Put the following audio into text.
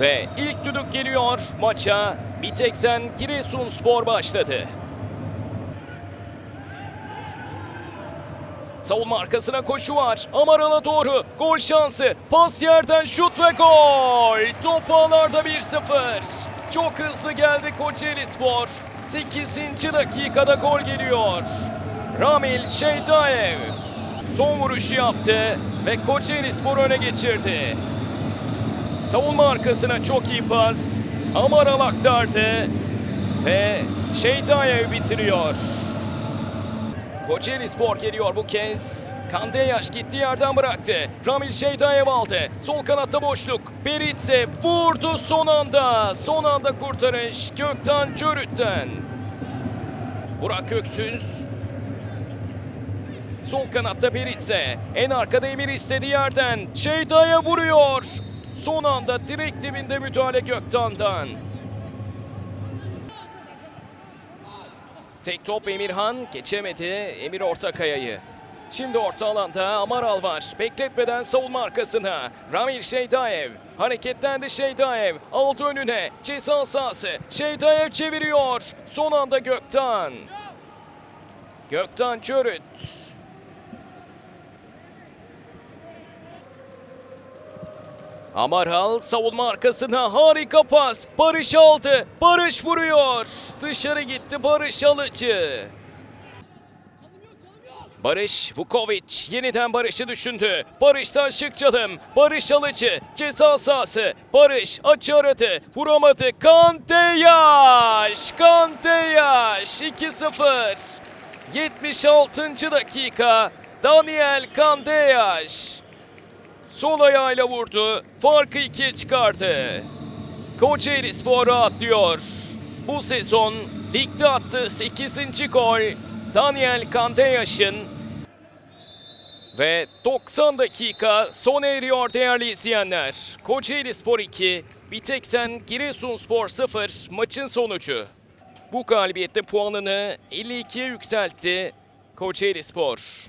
Ve ilk düdük geliyor maça. Biteksen Giresunspor başladı. Savunma arkasına koşu var. Amaral'a doğru. Gol şansı. Pas yerden şut ve gol. Top ağlarda 1-0. Çok hızlı geldi Kocaeli Spor. 8. dakikada gol geliyor. Ramil Şeydaev son vuruşu yaptı ve Kocaeli Spor öne geçirdi. Savunma arkasına çok iyi pas. Amaral aktardı ve Şeydaev bitiriyor. Kocaeli Spor geliyor bu kez. Kandeyaş gitti yerden bıraktı. Ramil Şeydaev aldı. Sol kanatta boşluk. Beritse vurdu son anda. Son anda kurtarış Gökten Çörüt'ten. Burak Öksüz. Sol kanatta Beritse. En arkada Emir istediği yerden. Şeyda'ya vuruyor. Son anda direkt dibinde müdahale Göktan'dan. Tek top Emirhan geçemedi Emir Ortakaya'yı. Şimdi orta alanda Amaral var. Bekletmeden savunma arkasına. Ramil Şeydaev. Hareketlendi Şeydaev. Aldı önüne. Ceza sahası. Şeydaev çeviriyor. Son anda Göktan. Göktan Çörüt. Amaral savunma arkasına harika pas. Barış aldı. Barış vuruyor. Dışarı gitti Barış Alıcı. Barış Vukovic yeniden Barış'ı düşündü. Barış'tan şık çalım. Barış Alıcı ceza sahası. Barış açı aradı. Vuramadı. Kanteyaş. Kanteyaş 2-0. 76. dakika. Daniel Kandeyaş. Sol ayağıyla vurdu. Farkı ikiye çıkardı. Kocaeli Spor atlıyor. Bu sezon ligde attığı 8. gol Daniel Kandeyaş'ın ve 90 dakika sona eriyor değerli izleyenler. Kocaeli Spor 2, Biteksen Giresunspor 0 maçın sonucu. Bu galibiyette puanını 52'ye yükseltti Kocaeli Spor.